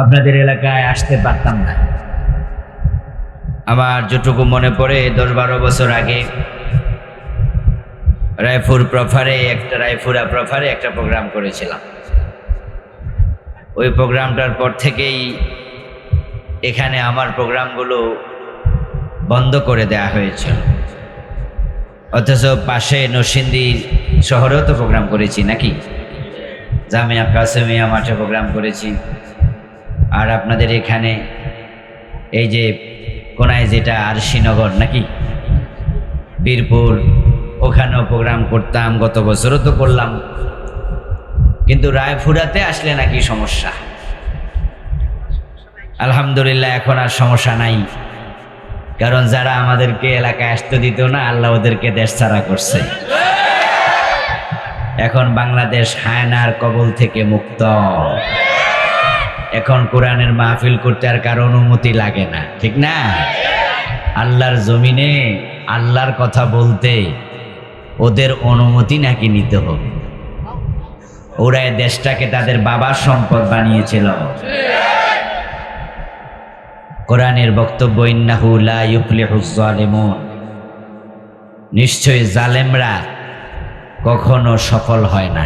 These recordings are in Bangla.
আপনাদের এলাকায় আসতে পারতাম না। আমার যেটুকু মনে পড়ে দশ বারো বছর আগে রায়পুর প্রফারে, একটা রায়পুরা প্রফারে একটা প্রোগ্রাম করেছিলাম। ওই প্রোগ্রামটার পর থেকেই এখানে আমার প্রোগ্রামগুলো বন্ধ করে দেয়া হয়েছিল অথচ পাশে নরসিংদী শহরেও তো প্রোগ্রাম করেছি, নাকি? জামিয়া কাসেমিয়া মাঠে প্রোগ্রাম করেছি। আর আপনাদের এখানে এই যে কোনায় যেটা আরশিনগর নাকি? বীরপুর, ওখানেও প্রোগ্রাম করতাম, গত বছরও তো করলাম। কিন্তু রায়পুরাতে আসলে নাকি সমস্যা? আলহামদুলিল্লাহ, এখন আর সমস্যা নাই। কারণ যারা আমাদেরকে এলাকায় আসতে দিত না, আল্লাহ ওদেরকে দেশ ছাড়া করছে। এখন বাংলাদেশ হায়নার কবল থেকে মুক্ত। এখন কোরআনের মাহফিল করতে আর কারও অনুমতি লাগে না, ঠিক না? আল্লাহর জমিনে আল্লাহর কথা বলতে ওদের অনুমতি নাকি নিতে হবে? ওরা দেশটাকে তাদের বাবার সম্পদ বানিয়েছিল। কোরআনের বক্তব্য, ইন্নাহু লা ইউফলিহুজ জালিমুন নিশ্চয়ই জালেমরা কখনো সফল হয় না।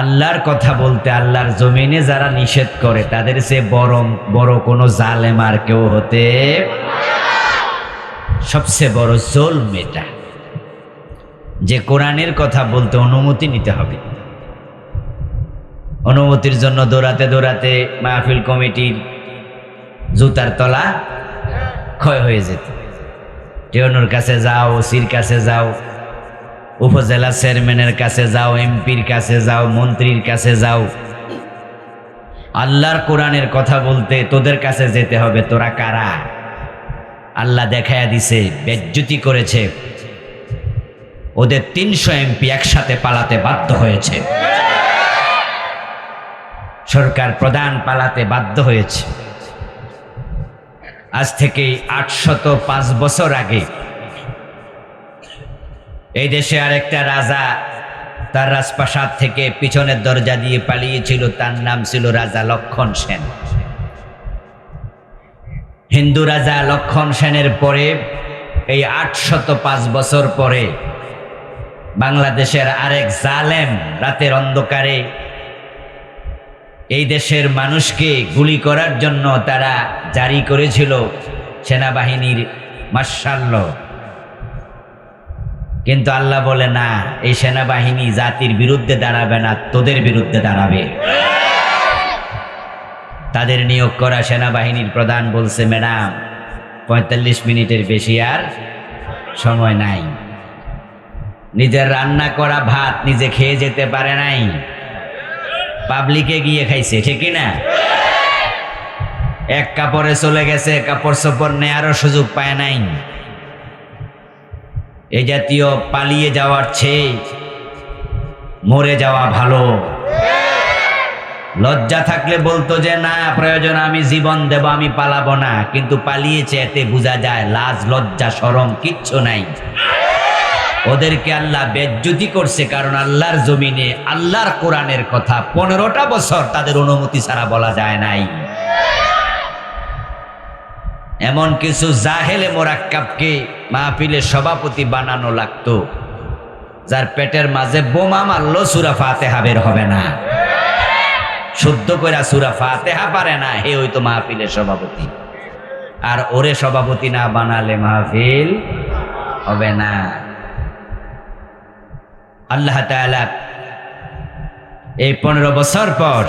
আল্লাহর কথা বলতে আল্লাহর জমিনে যারা নিষেধ করে, তাদের সে বড় বড় কোনো জালেম আর কেউ হতে সবচেয়ে বড় জোল মেটা যে কোরআনের কথা বলতে অনুমতি নিতে হবে। অনুমতির জন্য দৌড়াতে দৌড়াতে মাহফিল কমিটির জুতার তলা ক্ষয় হয়ে যেত। টেউনুর কাছে যাও, ওসির কাছে যাও উপজেলা চেয়ারম্যানের কাছে যাও, এমপির কাছে যাও, মন্ত্রীর কাছে যাও। আল্লাহর কোরআনের কথা বলতে তোদের কাছে যেতে হবে, তোরা কারা? আল্লাহ দেখায়া দিছে, বেজ্জুতি করেছে। ওদের তিনশো এমপি একসাথে পালাতে বাধ্য হয়েছে। সরকার প্রধান পালাতে বাধ্য হয়েছে। আজ থেকে আটশত পাঁচ বছর আগে এই দেশে আরেকটা রাজা তার রাজপ্রাসাদ থেকে পিছনের দরজা দিয়ে পালিয়েছিল, তার নাম ছিল রাজা লক্ষণ সেন। হিন্দু রাজা লক্ষণ সেনের পরে, এই আটশত পাঁচ বছর পরে বাংলাদেশের আরেক জালেম রাতের অন্ধকারে এই দেশের মানুষকে গুলি করার জন্য তারা জারি করেছিল সেনাবাহিনীর মার্শাল্য কিন্তু আল্লাহ বলে, না, এই সেনাবাহিনী জাতির বিরুদ্ধে দাঁড়াবে না, তোদের বিরুদ্ধে দাঁড়াবে। তাদের নিয়োগ করা সেনাবাহিনীর প্রধান বলছে, ম্যাডাম, পঁয়তাল্লিশ মিনিটের বেশি আর সময় নাই। নিজের রান্না করা ভাত নিজে খেয়ে যেতে পারে নাই। পাবলিকে গিয়ে খাইছে, ঠিক না? এক কাপড়ে চলে গেছে কাপড় চোপড় নেয়ারও সুযোগ পায় নাই। এই জাতীয় পালিয়ে যাওয়ার চেয়ে মরে যাওয়া ভালো। লজ্জা থাকলে বলতো যে, না, প্রয়োজন, আমি জীবন দেব, আমি পালাবো না। কিন্তু পালিয়েছে, এতে বোঝা যায়, লাজ, লজ্জা সরম কিচ্ছু নাই। ওদেরকে আল্লাহ বেজ্জুতি করছে, কারণ আল্লাহর জমিনে, আল্লাহর কোরআনের কথা পনেরোটা বছর তাদের অনুমতি ছাড়া বলা যায় নাই। এমন কিছু জাহেলে মোরাক্কাবকে মাহফিলের সভাপতি বানানো লাগতো, যার পেটের মাঝে বোমা মারলো সুরা ফাতেহা বের হবে না। শুদ্ধ করে সুরা ফাতেহা পারে না, হে হইতো মাহফিলের সভাপতি। আর ওরে সভাপতি না বানালে মাহফিল হবে না। আল্লাহ তাআলা এই পনেরো বছর পর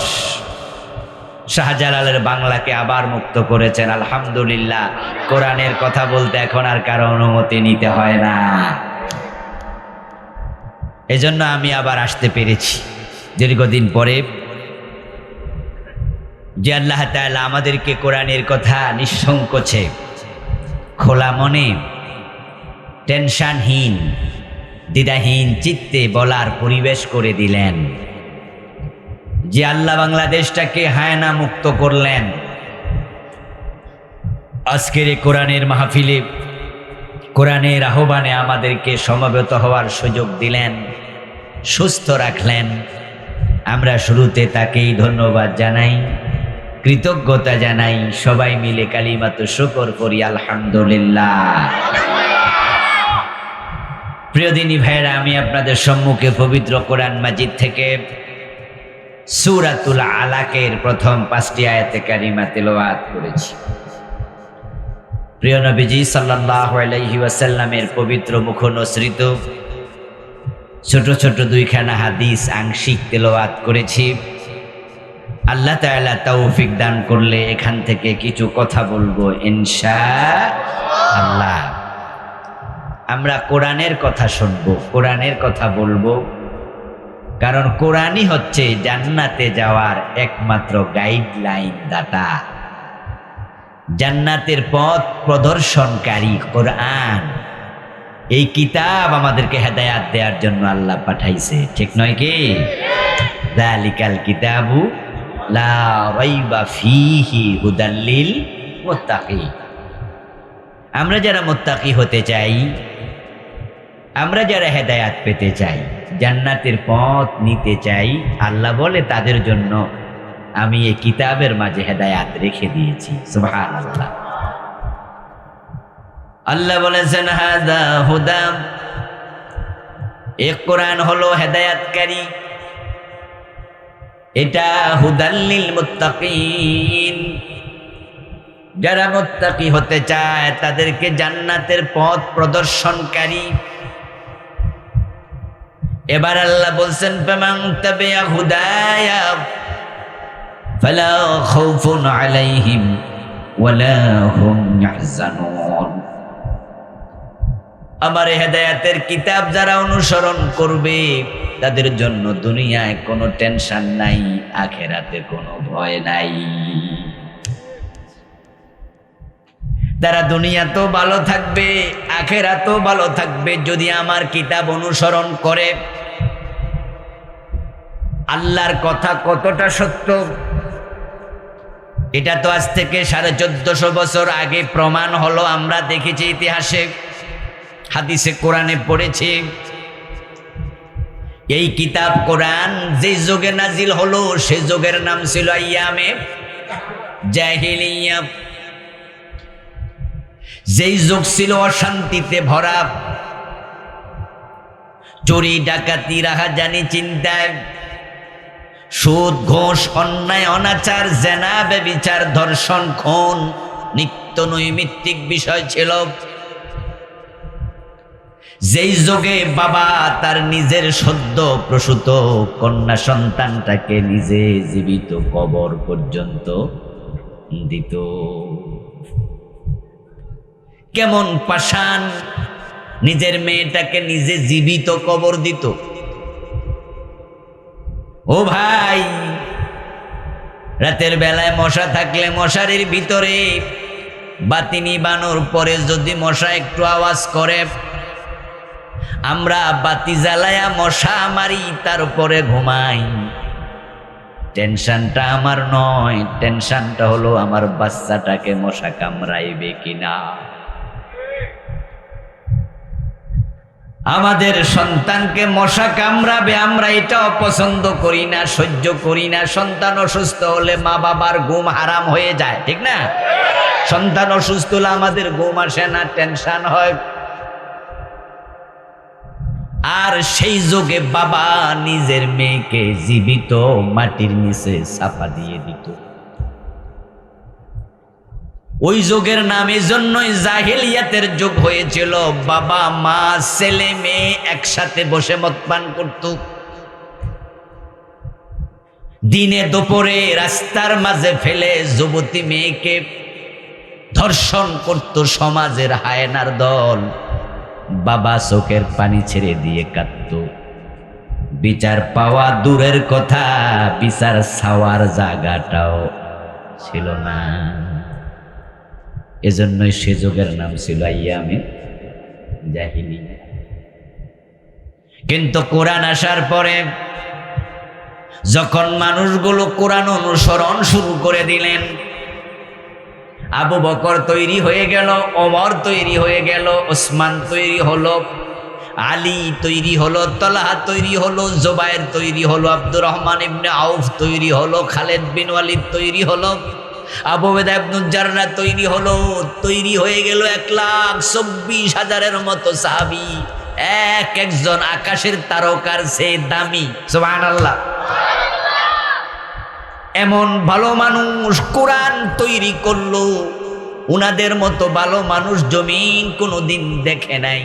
শাহজালালের বাংলাকে আবার মুক্ত করেছেন, আলহামদুলিল্লাহ। কোরআনের কথা বলতে এখন আর কারও অনুমতি নিতে হয় না। এজন্য আমি আবার আসতে পেরেছি। দীর্ঘদিন পরে যে আল্লাহ তাআলা আমাদেরকে কোরআনের কথা নিঃসংকোচে, খোলা মনে, টেনশনহীন, দ্বিধাহীন চিত্তে বলার পরিবেশ করে দিলেন। যে আল্লাহ বাংলাদেশটাকে হায়না মুক্ত করলেন। আজকের এই কোরআনের মাহফিলে কোরআনের আহ্বানে আমাদেরকে সমবেত হওয়ার সুযোগ দিলেন, সুস্থ রাখলেন। আমরা শুরুতে তাকেই ধন্যবাদ জানাই, কৃতজ্ঞতা জানাই, সবাই মিলে কালিমাত শুকর করি, আলহামদুলিল্লাহ। প্রিয়দিনী ভাইরা আমি আপনাদের সম্মুখে পবিত্র কোরআন মাজিদ থেকে সুরাতুল আলাকের প্রথম পাঁচটি আয়াতে কারিমা তেলাওয়াত করেছি। প্রিয় নবীজি আলাইহি ওয়াসাল্লামের পবিত্র মুখনসৃত ছোট ছোট দুইখানা হাদিস আংশিক তেলাওয়াত করেছি। আল্লাহ তাআলা তৌফিক দান করলে এখান থেকে কিছু কথা বলব ইনশা আল্লাহ। আমরা কোরআনের কথা শুনব, কোরআনের কথা বলব। কারণ কোরআনই হচ্ছে জান্নাতে যাওয়ার একমাত্র গাইডলাইন দাতা। জান্নাতের পথ প্রদর্শনকারী কোরআন। এই কিতাব আমাদেরকে হেদায়াত দেওয়ার জন্য আল্লাহ পাঠাইছে, ঠিক নয় কি? দালিকাল কিতাবু মুত্তাকি। আমরা যারা মোত্তাকি হতে চাই, আমরা যারা হেদায়াত পেতে চাই জান্নাতের পথ নিতে চাই, আল্লাহ বলে তাদের জন্য আমি এই কিতাবের মাঝে হেদায়াত রেখে দিয়েছি। আল্লাহ আল্লাহ বলেছেন হাদা। হুদাম এ কোরআন হলো হেদায়াতকারী। এটা হুদাল্লিল মুত্তাকিন। যারা মুত্তাকি হতে চায়, তাদেরকে জান্নাতের পথ প্রদর্শনকারী। এবার আল্লাহ বলছেন পেমাং তবে আলাইহিম ওয়ালা হুম আমার হেদায়াতের কিতাব যারা অনুসরণ করবে, তাদের জন্য দুনিয়ায় কোনো টেনশন নাই, আখেরাতে কোনো ভয় নাই। তারা দুনিয়া তো ভালো থাকবে আখেরা তো ভালো থাকবে, যদি আমার কিতাব অনুসরণ করে। আল্লাহর কথা কতটা সত্য? এটা তো আজ থেকে সাড়ে চোদ্দশো বছর আগে প্রমাণ হলো, আমরা দেখেছি ইতিহাসে, হাদিসে, কোরআনে পড়েছি। এই কিতাব কোরআন যে যুগে নাজিল হলো, সে যুগের নাম ছিল ইয়ামে জাহিলিয়া। যেই যুগ ছিল অশান্তিতে ভরা, চুরি, ডাকাতি, রাহাজানি, চিন্তায়, সুদ, ঘোষ, অন্যায়, অনাচার, জেনা, বেবিচার, ধর্ষণ, খুন, নিত্য নৈমিত্তিক বিষয় ছিল। যেই যোগে বাবা তার নিজের সদ্য প্রসূত কন্যা সন্তানটাকে নিজে জীবিত কবর পর্যন্ত দিত। কেমন পাষাণ? নিজের মেয়েটাকে নিজে জীবিত কবর দিত। ও ভাই, রাতের বেলায় মশা থাকলে মশারির ভিতরে বাতি নিবানোর পরে যদি মশা একটু আওয়াজ করে, আমরা বাতি জ্বালায়া মশা মারি তারপরে ঘুমাই। টেনশনটা আমার নয়, টেনশনটা হলো আমার বাচ্চাটাকে মশা কামড়াইবে কিনা। আমাদের সন্তানকে মশা কামড়াবে, আমরা এটা অপছন্দ করি না, সহ্য করি না। সন্তান অসুস্থ হলে মা বাবার ঘুম হারাম হয়ে যায়, ঠিক না? সন্তান অসুস্থ হলে আমাদের ঘুম আসে না, টেনশন হয়। আর সেই যোগে বাবা নিজের মেয়েকে জীবিত মাটির নিচে চাপা দিয়ে দিত। ওই যুগের নাম এই জন্যই জাহিলিয়াতের যুগ হয়েছিল। বাবা, মা, ছেলে, মেয়ে একসাথে বসে মদ পান করত। দিনে দুপুরে রাস্তার মাঝে ফেলে যুবতী মেয়েকে ধর্ষণ করত সমাজের হায়নার দল। বাবা চোখের পানি ছেড়ে দিয়ে কাঁদত। বিচার পাওয়া দূরের কথা, বিচার ছাওয়ার জায়গাটাও ছিল না। এজন্যই সে যুগের নাম ছিল ইয়ামে জাহিলি। কিন্তু কোরআন আসার পরে যখন মানুষগুলো কোরআন অনুসরণ শুরু করে দিলেন, আবু বকর তৈরি হয়ে গেল অমর তৈরি হয়ে গেল, ওসমান তৈরি হলো, আলী তৈরি হলো, তলাহা তৈরি হলো জোবায়ের তৈরি হলো, আব্দুর রহমান ইবনে আউফ তৈরি হলো, খালেদ বিন ওয়ালিদ তৈরি হলো। আবু বেদা তৈরি হলো, তৈরি হয়ে গেল এক লাখ চব্বিশ হাজারের মতো সাহাবি। এক একজন আকাশের তারকার সে দামি। সুবহানাল্লাহ। এমন ভালো মানুষ কোরআন তৈরি করল, উনাদের মতো ভালো মানুষ জমিন কোনোদিন দেখে নাই।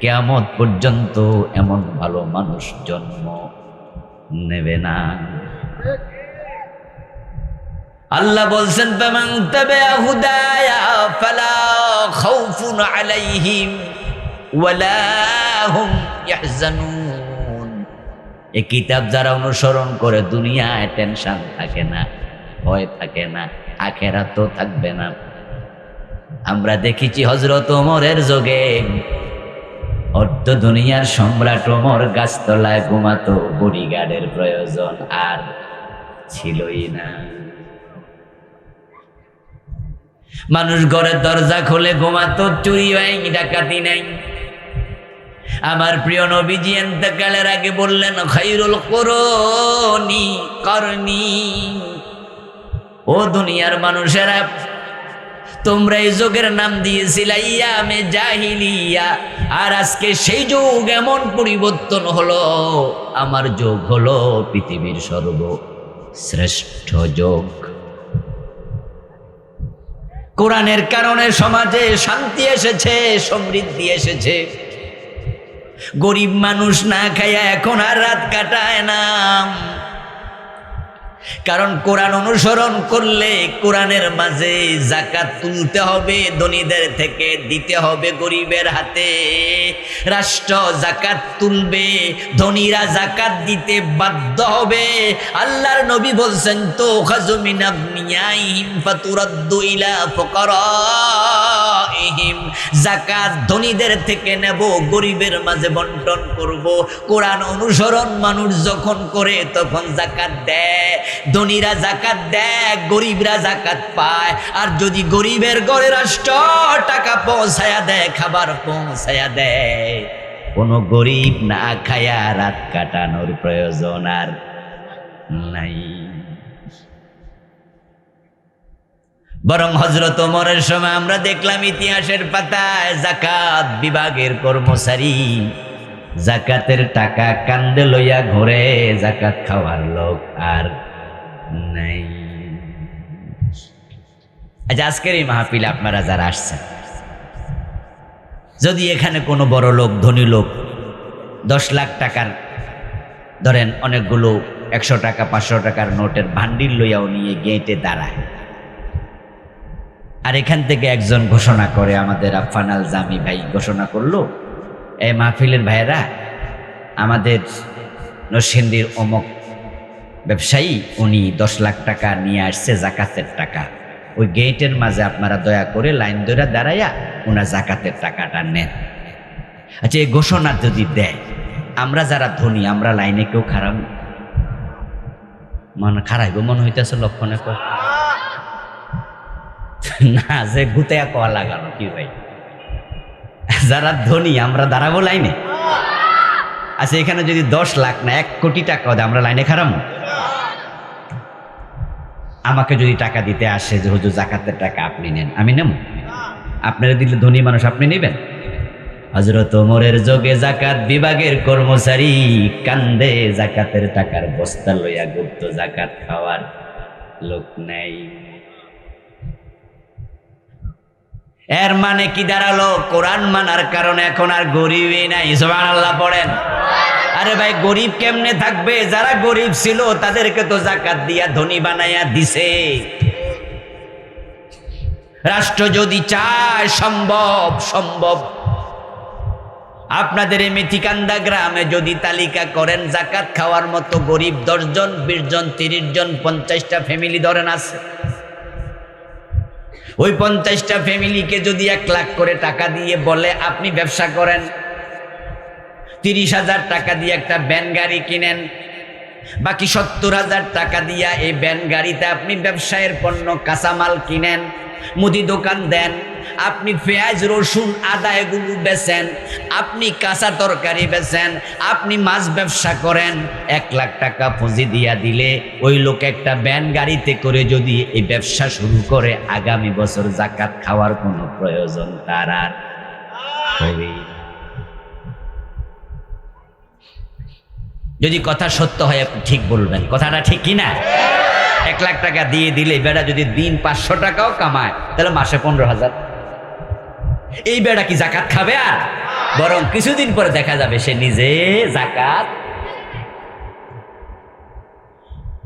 কেয়ামত পর্যন্ত এমন ভালো মানুষ জন্ম নেবে না। আল্লাহ বলছেন ফামান তাবিআ হুদায়া ফালা খাউফুন আলাইহিম ওয়ালা হুম এই কিতাব যারা অনুসরণ করে, দুনিয়ায় টেনশন থাকে না, ভয় থাকে না আখেরা তো থাকবে না। আমরা দেখেছি হজরত ওমরের যোগে অর্ধ দুনিয়ার সম্রাট ওমর গাছতলায় ঘুমাতো বডিগার্ডের প্রয়োজন আর ছিলই না। মানুষ ঘরের দরজা খুলে ঘুমাতো চুরি হয় ডাকাতি নাই। আমার প্রিয় নবীজি এন্তকালের আগে বললেন, খাইরুল করনি করনি। ও দুনিয়ার মানুষেরা, তোমরা এই যুগের নাম দিয়েছিলে জাহিলিয়া। আর আজকে সেই যুগ এমন পরিবর্তন হলো, আমার যোগ হলো পৃথিবীর সর্ব শ্রেষ্ঠ যোগ। কোরআনের কারণে সমাজে শান্তি এসেছে, সমৃদ্ধি এসেছে। গরিব মানুষ না খাইয়া এখন আর রাত কাটায় না। কারণ কোরআন অনুসরণ করলে কোরআনের মাঝে জাকাত তুলতে হবে, ধনীদের থেকে দিতে হবে গরিবের হাতে। রাষ্ট্র জাকাত তুলবে, ধনীরা জাকাত দিতে বাধ্য হবে। আল্লাহর নবী বলছেন তো খাজুমিন ফাতুরাদ্দু ইলা ফুকারাইহিম জাকাত ধনীদের থেকে নেব, গরিবের মাঝে বন্টন করব। কোরআন অনুসরণ মানুষ যখন করে, তখন জাকাত দেয়। ধনীরা জাকাত দেয়, গরিবরা জাকাত পায়। আর যদি গরিবের ঘরে রাষ্ট্র টাকা পৌঁছায়া দেয়, খাবার পৌঁছায়া দেয়। কোনো গরিব না খায়া রাত কাটানোর প্রয়োজন আর নাই। বরং হজরত ওমরের সময় আমরা দেখলাম ইতিহাসের পাতায় জাকাত বিভাগের কর্মচারী। জাকাতের টাকা কান্দে লইয়া ঘুরে জাকাত খাওয়ার লোক আর নাই। আজ আজকের এই মাহফিলে আপনারা যারা আসছেন, যদি এখানে কোনো বড় লোক, ধনী লোক, দশ লাখ টাকার, ধরেন অনেকগুলো একশো টাকা, পাঁচশো টাকার নোটের ভান্ডিল লইয়াও নিয়ে গেটে দাঁড়ায় আর এখান থেকে একজন ঘোষণা করে আমাদের আফান আল জামি ভাই ঘোষণা করল এই মাহফিলের ভাইয়েরা, আমাদের নরসিংদীর অমক ব্যবসায়ী, উনি দশ লাখ টাকা নিয়ে আসছে জাকাতের টাকা। ওই গেটের মাঝে আপনারা দয়া করে লাইন ধরে দাঁড়াইয়া ওনার জাকাতের টাকাটা নেন। আচ্ছা এই ঘোষণা যদি দেয়, আমরা যারা ধনী, আমরা লাইনে কেউ খারাপ? মনে খারাইব মনে হইতেছে লক্ষণে কো না, যে গুতে কয়া লাগানো কি ভাই? যারা ধনী, আমরা দাঁড়াবো লাইনে? আচ্ছা এখানে যদি দশ লাখ না, এক কোটি টাকা আমরা লাইনে খারামো? আমাকে যদি টাকা দিতে আসে যে, হুজুর, জাকাতের টাকা আপনি নেন, আমি নেব। আপনারা দিলে ধনী মানুষ আপনি নেবেন? হজরত ওমরের যোগে জাকাত বিভাগের কর্মচারী কান্দে, জাকাতের টাকার বস্তা লইয়া গুপ্ত জাকাত খাওয়ার লোক নেই। এর মানে কি দাঁড়াল? কোরআন মানার কারণে এখন আর গরিবই নাই। সোমান আল্লাহ পড়েন। আরে ভাই, গরিব কেমনে থাকবে? যারা গরিব ছিল, তাদেরকে তো জাকাত দিয়া ধনী বানাইয়া দিছে। রাষ্ট্র যদি চায়, সম্ভব সম্ভব। আপনাদের এই মেথিকান্দা গ্রামে যদি তালিকা করেন, জাকাত খাওয়ার মতো গরিব দশজন, বিশ জন, তিরিশ জন, পঞ্চাশটা ফ্যামিলি ধরেন আছে। ওই পঞ্চাশটা ফ্যামিলিকে যদি এক লাখ করে টাকা দিয়ে বলে, আপনি ব্যবসা করেন। তিরিশ হাজার টাকা দিয়ে একটা ব্যান গাড়ি কিনেন। বাকি সত্তর হাজার টাকা দিয়া এই ব্যান গাড়িতে আপনি ব্যবসায়ের পণ্য, কাঁচামাল কিনেন, মুদি দোকান দেন। আপনি পেঁয়াজ, রসুন, আদা এগুলো বেচেন, আপনি কাঁচা তরকারি বেচেন, আপনি মাছ ব্যবসা করেন, এক লাখ টাকা পুঁজি দিয়া দিলে ওই লোক একটা ব্যান গাড়িতে করে যদি এই ব্যবসা শুরু করে, আগামী বছর জাকাত খাওয়ার কোনো প্রয়োজন তার আর যদি কথা সত্য হয়, আপনি ঠিক বলবেন। কথাটা ঠিক কি না? এক লাখ টাকা দিয়ে দিলে বেড়া যদি দিন পাঁচশো টাকাও কামায়, তাহলে মাসে পনেরো হাজার। এই বেড়া কি জাকাত খাবে আর? বরং কিছুদিন পরে দেখা যাবে সে নিজে জাকাত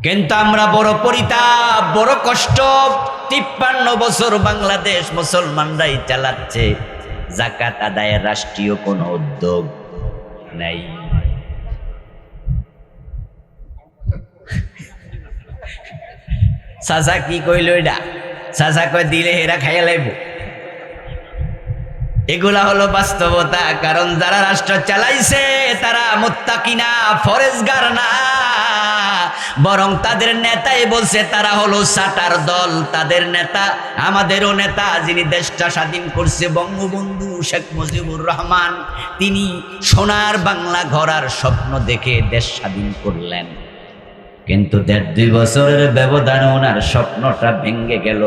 কিন্তু আমরা বড় পরিতাপ, বড় কষ্ট। তিপ্পান্ন বছর বাংলাদেশ মুসলমানরাই চালাচ্ছে জাকাত আদায়ের রাষ্ট্রীয় কোনো উদ্যোগ নাই। চাচা কি কইল এটা? চাচা কয় দিলে এরা খাইয়া লাইব। এগুলা হলো বাস্তবতা, কারণ যারা রাষ্ট্র চালাইছে, তারা মোত্তাকিনা, ফরেজগার না। বরং তাদের নেতাই বলছে, তারা হলো সাটার দল। তাদের নেতা, আমাদেরও নেতা, যিনি দেশটা স্বাধীন করছে, বঙ্গবন্ধু শেখ মুজিবুর রহমান, তিনি সোনার বাংলা ঘরার স্বপ্ন দেখে দেশ স্বাধীন করলেন। কিন্তু দেড় দুই বছরের ব্যবধানে ওনার স্বপ্নটা ভেঙে গেল।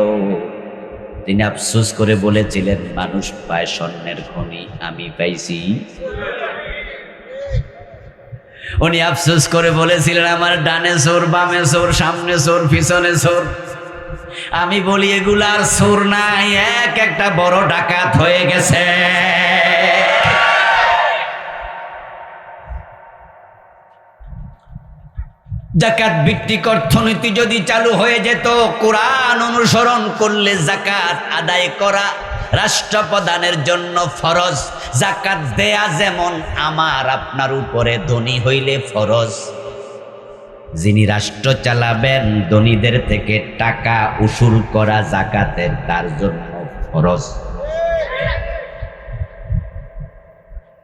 তিনি আফসোস করে বলেছিলেন, মানুষ পায় স্বর্ণের খনি, আমি পাইছি। উনি আফসোস করে বলেছিলেন, আমার ডানে সোর, বামে সোর, সামনে সোর, পিছনে সোর। আমি বলি, এগুলার সোর নাই, এক একটা বড় ডাকাত হয়ে গেছে। জাকাত ভিত্তিক অর্থনীতি যদি চালু হয়ে যেত, কোরআন অনুসরণ করলে জাকাত আদায় করা রাষ্ট্রপ্রধানের জন্য ফরজ। জাকাত দেয়া যেমন আমার আপনার উপরে ধনী হইলে ফরজ। যিনি রাষ্ট্র চালাবেন, ধনীদের থেকে টাকা উসুল করা জাকাতের তার জন্য ফরজ।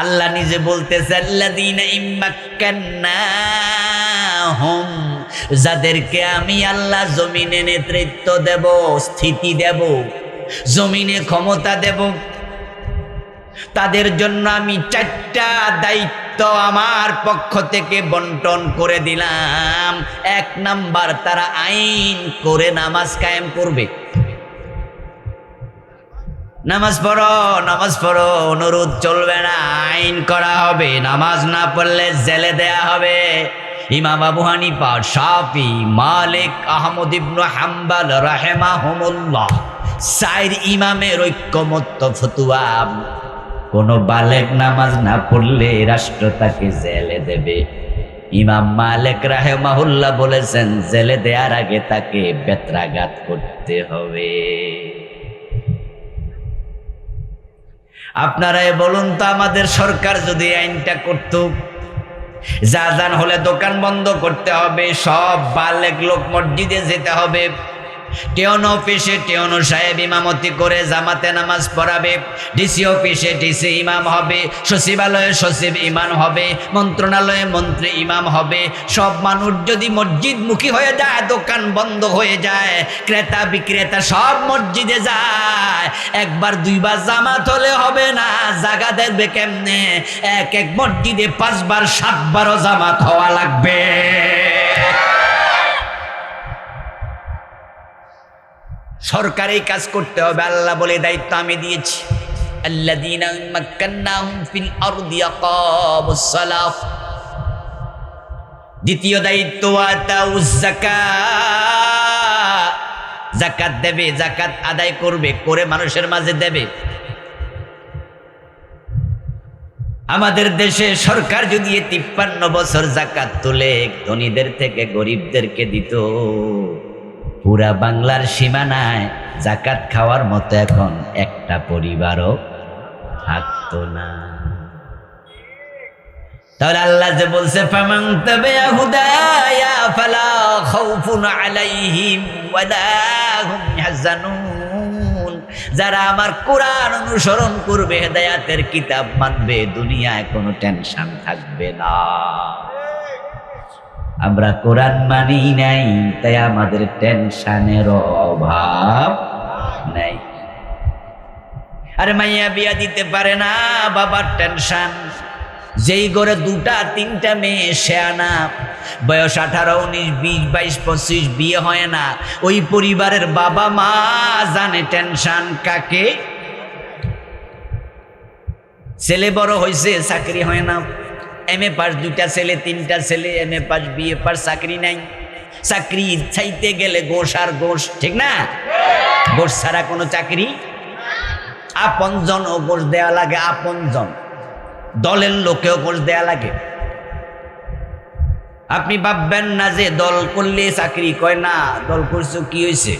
আল্লাহ নিজে বলতেছে যাদেরকে আমি আল্লাহ জমিনে নেতৃত্ব দেব, স্থিতি দেব, জমিনে ক্ষমতা দেব, তাদের জন্য আমি চারটা দায়িত্ব আমার পক্ষ থেকে বন্টন করে দিলাম। এক নাম্বার, তারা আইন করে নামাজ কায়েম করবে। নামাজ পড়ো নামাজ পড়ো, অনুরোধ চলবে না, আইন করা হবে, নামাজ না পড়লে জেলে দেয়া হবে। ইমাম আবু হানিফা, শাফি, মালিক, আহমদ ইবনু হাম্বাল রাহেমাহুমুল্লাহ, সাইর ইমামের ঐক্যমত্য ফতুয়া। কোন বালেক নামাজ না পড়লে রাষ্ট্র তাকে জেলে দেবে। ইমাম মালিক রাহেমাহুল্লাহ বলেছেন, জেলে দেওয়ার আগে তাকে বেত্রাঘাত করতে হবে। আপনারাই বলুন তো, আমাদের সরকার যদি আইনটা করত, যা যান হলে দোকান বন্ধ করতে হবে, সব বালেক লোক মসজিদে যেতে হবে। টেওন অফিসে টেওন সাহেব ইমামতি করে জামাতে নামাজ পড়াবে, ডিসি অফিসে ডিসি ইমাম হবে, সচিবালয়ে সচিব ইমাম হবে, মন্ত্রণালয়ে মন্ত্রী ইমাম হবে। সব মানুষ যদি মসজিদমুখী হয়ে যায়, দোকান বন্ধ হয়ে যায়, ক্রেতা বিক্রেতা সব মসজিদে যায়। একবার দুইবার জামাত হলে হবে না জাগা দেখবে কেমনে? এক এক মসজিদে পাঁচবার, সাতবারও জামাত হওয়া লাগবে। সরকার এই কাজ করতে হবে আল্লাহ বলে দায়িত্ব আমি দিয়েছি الذين مكناهم في الأرض يقاموا الصلاة দ্বিতীয় দায়িত্ব আতাউজ যাকাত জাকাত দেবে জাকাত আদায় করবে করে মানুষের মাঝে দেবে আমাদের দেশে সরকার যদি তিপ্পান্ন বছর জাকাত তুলে ধনীদের থেকে গরিবদেরকে দিত পুরা বাংলার সীমানায় জাকাত খাওয়ার মতো এখন একটা পরিবারও থাকতো না। তাহলে আল্লাহ যে বলছে, ফামান তাবিআ হুদায়া ফালা খাউফুন আলাইহিম ওয়ালা হুম যারা আমার কোরআন অনুসরণ করবে, হেদায়াতের কিতাব মানবে, দুনিয়ায় কোনো টেনশন থাকবে না। আমরা কোরআন মানি নাই, তাই আমাদের টেনশনের অভাব নাই। আরে মাইয়া বিয়া দিতে পারে না, বাবার টেনশন। যেই ঘরে দুটা, তিনটা মেয়ে, সে আনা। বয়স আঠারো, উনিশ, বিশ, বাইশ, পঁচিশ, বিয়ে হয় না। ওই পরিবারের বাবা মা জানে টেনশন কাকে। ছেলে বড় হয়েছে চাকরি হয় না। এম এ পাস দুটা ছেলে, তিনটা ছেলে M A pass BA pass, চাকরি নাই। চাকরি চাইতে গেলে গোস আর গোস ঠিক না? গোস ছাড়া কোনো চাকরি? আপন জন ও গোস দেওয়া লাগে আপন জন দলের লোকেও গোস দেওয়া লাগে। আপনি ভাববেন না যে দল করলে চাকরি কয় না, দল করছ কি হয়েছে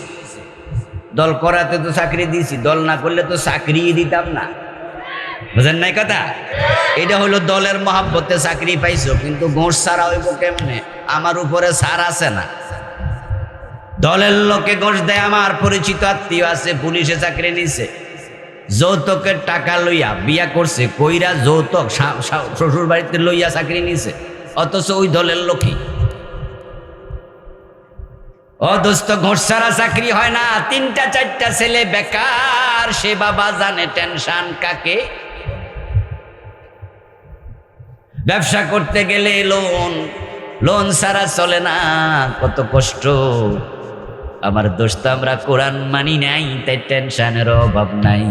দল করাতে তো চাকরি দিছি, দল না করলে তো চাকরি দিতাম না। বুঝেন নাই কথা? এটা হলো দলের মহাব্বতে চাকরি পাইছো, কিন্তু ঘোষ ছাড়া হইব কেমনে? আমার উপরে সার আছে না। দলের লোকে ঘোষ দেয়, আমার পরিচিত আত্মীয় আছে, পুলিশে চাকরি নিছে। যৌতুকের টাকা লইয়া বিয়া করছে, কইরা যৌতুক শ্বশুর বাড়িতে লইয়া চাকরি নিছে। অথচ ওই দলের লোকই। ও দোস্ত, ঘোষ ছাড়া চাকরি হয় না। তিনটা, চারটা ছেলে বেকার, সে বাবা জানে টেনশন কাকে? ব্যবসা করতে গেলে লোন লোন ছাড়া চলে না, কত কষ্ট। আমার দোস্ত আমরা কোরআন মানি নাই, তাই টেনশনের অভাব নাই,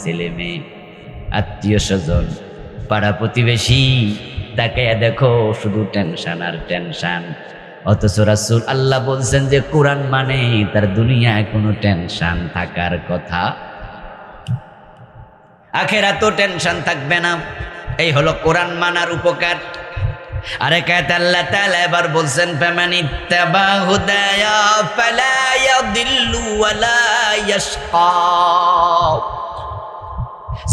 ছেলে মেয়ে, আত্মীয় স্বজন, পাড়া প্রতিবেশী তাকে দেখো, শুধু টেনশন আর টেনশন অথচ রাসুল আল্লাহ বলছেন যে, কোরআন মানে তার দুনিয়ায় কোনো টেনশন থাকার কথা। আখেরা তো টেনশন থাকবে না। এই হলো কোরআন মানার উপকার। আরে কায়ত আল্লাহ তাআলা এবার বলছেন, ফামানি ইত্তাবা হুদায়া ফালা ইয়াদিল্লু ওয়ালা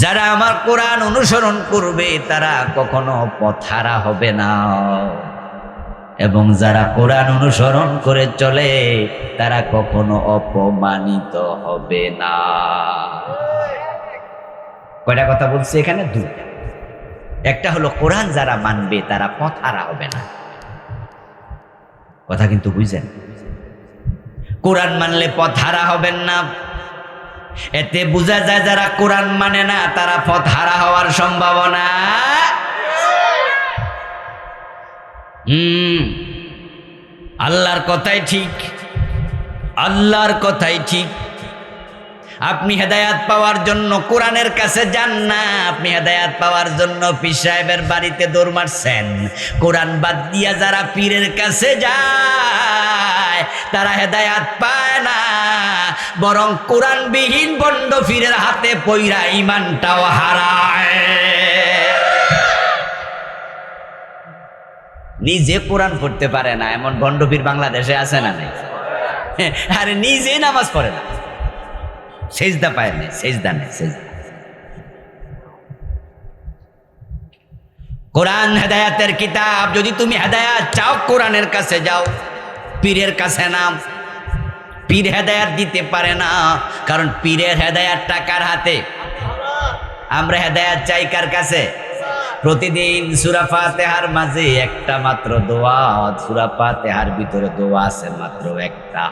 যারা আমার কোরআন অনুসরণ করবে, তারা কখনো পথারা হবে না। এবং যারা কোরআন অনুসরণ করে চলে, তারা কখনো অপমানিত হবে না। কয়টা কথা বলছি এখানে? দুটা একটা হলো কোরআন যারা মানবে, তারা পথারা হবে না। কথা কিন্তু বুঝছেন? কোরআন মানলে পথ হারা হবেন না। এতে বোঝা যায় যারা কোরআন মানে না, তারা পথ হারা হওয়ার সম্ভাবনা। হুম, আল্লাহর কথাই ঠিক, আল্লাহর কথাই ঠিক। আপনি হেদায়াত পাওয়ার জন্য কোরআনের কাছে যান না। আপনি হেদায়াত পাওয়ার জন্য পীর সাহেবের বাড়িতে দৌড় মারছেন। কোরআন বাদ দিয়া যারা পীরের কাছে যায়, তারা হেদায়াত পায় না। বরং কোরআনবিহীন বন্ড ফিরের হাতে পইরা ইমানটাও হারায়। নিজে কোরআন পড়তে পারে না, এমন ভণ্ডপীর বাংলাদেশে আছে না নাই? আরে নিজে নামাজ পড়ে না। সেজদা পায় না, সেজদা নেই, সেজদা। কোরআন হেদায়াতের কিতাব, যদি তুমি হেদায়াত চাও, কোরআনের কাছে যাও, পীরের কাছে নাম পীর হেদায়াত দিতে পারে না, কারণ পীরের হেদায়াত টাকার হাতে? আমরা হেদায়াত চাই কার কাছে? প্রতিদিন সুরা ফাতেহার মাঝে একটা মাত্র দোয়া, সুরা ফাতেহার ভিতরে দোয়া আছে মাত্র একটা।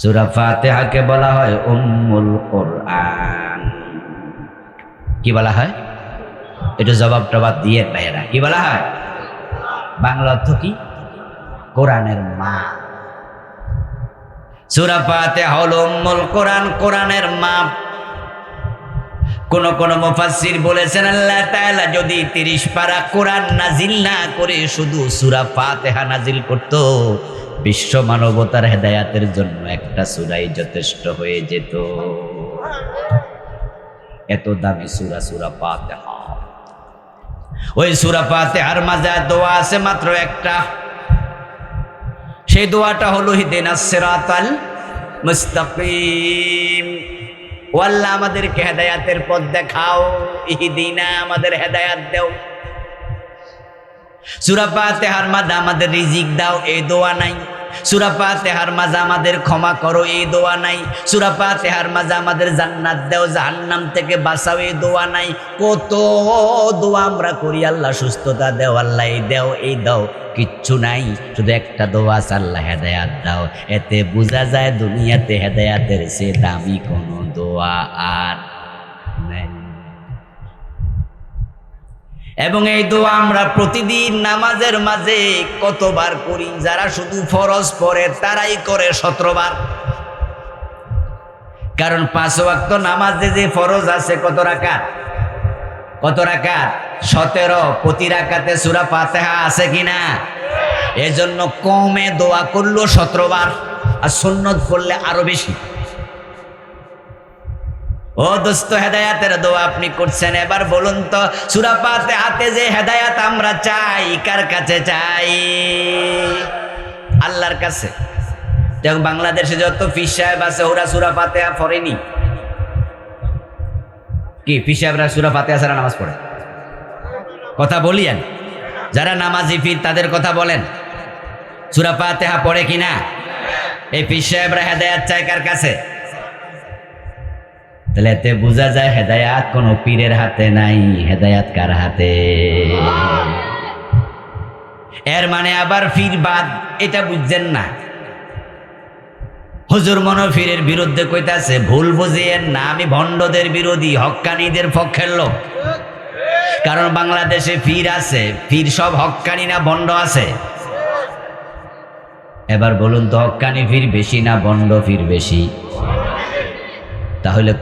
সুরা ফাতেহাকে বলা হয় উম্মুল কোরআন। কি বলা হয়? একটু জবাব টবাব দিয়ে ভাইয়েরা, কি বলা হয়? বাংলা অর্থ কি? কোরআনের মা। সুরা ফাতেহা হলো উম্মুল কোরআন, কোরআনের মা। কোন কোন মুফাসসির বলেছেন, আল্লাহ তাআলা যদি 30 পারা কোরআন নাজিল না করে শুধু সূরা ফাতিহা নাজিল করত বিশ্ব মানবতার হেদায়াতের জন্য একটা সূরাই যথেষ্ট হয়ে যেত। এত দামি সুরা, সূরা ফাতিহা। ওই সূরা আর মাঝে দোয়া আছে মাত্র একটা। সেই দোয়াটা হলো সিরাতাল মুস্তাকিম। ও আল্লাহ আমাদেরকে হেদায়াতের পথ দেখাও। ইহিদিনা আমাদের হেদায়াত দেও। সুরাপা তেহার মাঝে আমাদের রিজিক দাও, এই দোয়া নাই। সুরাপা তেহার মাঝে আমাদের ক্ষমা করো, এই দোয়া নাই। সুরাপা তেহার মাঝে আমাদের জান্নাত দেও, জাহান্নাম থেকে বাঁচাও, এই দোয়া নাই। কত দোয়া আমরা করি, আল্লাহ সুস্থতা দেও, আল্লাহ এই দেও, এই দাও, কিচ্ছু নাই। শুধু একটা দোয়া আল্লাহ হেদায়াত দাও। এতে বোঝা যায় দুনিয়াতে হেদায়াতের সে দামি কোনো দোয়া আর এবং এই দোয়া আমরা প্রতিদিন নামাজের মাঝে কতবার করি, যারা শুধু ফরজ পড়ে তারাই করে সতেরোবার। কারণ পাঁচ ওয়াক্ত নামাজে যে ফরজ আছে কত রাকাত? কত রাকাত? সতেরো। প্রতি রাকাতে সুরা ফাতেহা আছে কিনা এজন্য কমে দোয়া করল সতেরো বার আর সুন্নত করলে আরও বেশি। ও দোস্ত, হেদায়াতের দোয়া আপনি করছেন। এবার বলুন তো, সুরা পাতে হাতে যে হেদায়াত আমরা চাই, কার কাছে চাই? আল্লাহর কাছে। যেমন বাংলাদেশে যত ফিস সাহেব আছে, ওরা সুরা পাতে পড়েনি। কি ফিস সাহেবরা সুরা পাতে সারা নামাজ পড়ে? কথা বলিয়েন। যারা নামাজি ফির তাদের কথা বলেন। সুরা পাতেহা পড়ে কিনা? এই ফিস সাহেবরা হেদায়াত চায় কার কাছে? তাহলে এতে বোঝা যায় হেদায়াত কোন পীরের হাতে নাই, হেদায়াত কার হাতে? এর মানে আবার ফির বাদ, এটা বুঝছেন না। হুজুর মনফিরের বিরুদ্ধে কইতাছে, ভুল বুঝিয়েন না, আমি ভণ্ডদের বিরোধী, হক্কানিদের পক্ষের লোক। কারণ বাংলাদেশে ফির আছে ফির সব হক্কানি না ভণ্ড আছে? এবার বলুন তো, হক্কানি ফির বেশি না ভণ্ড ফির বেশি? তাহলে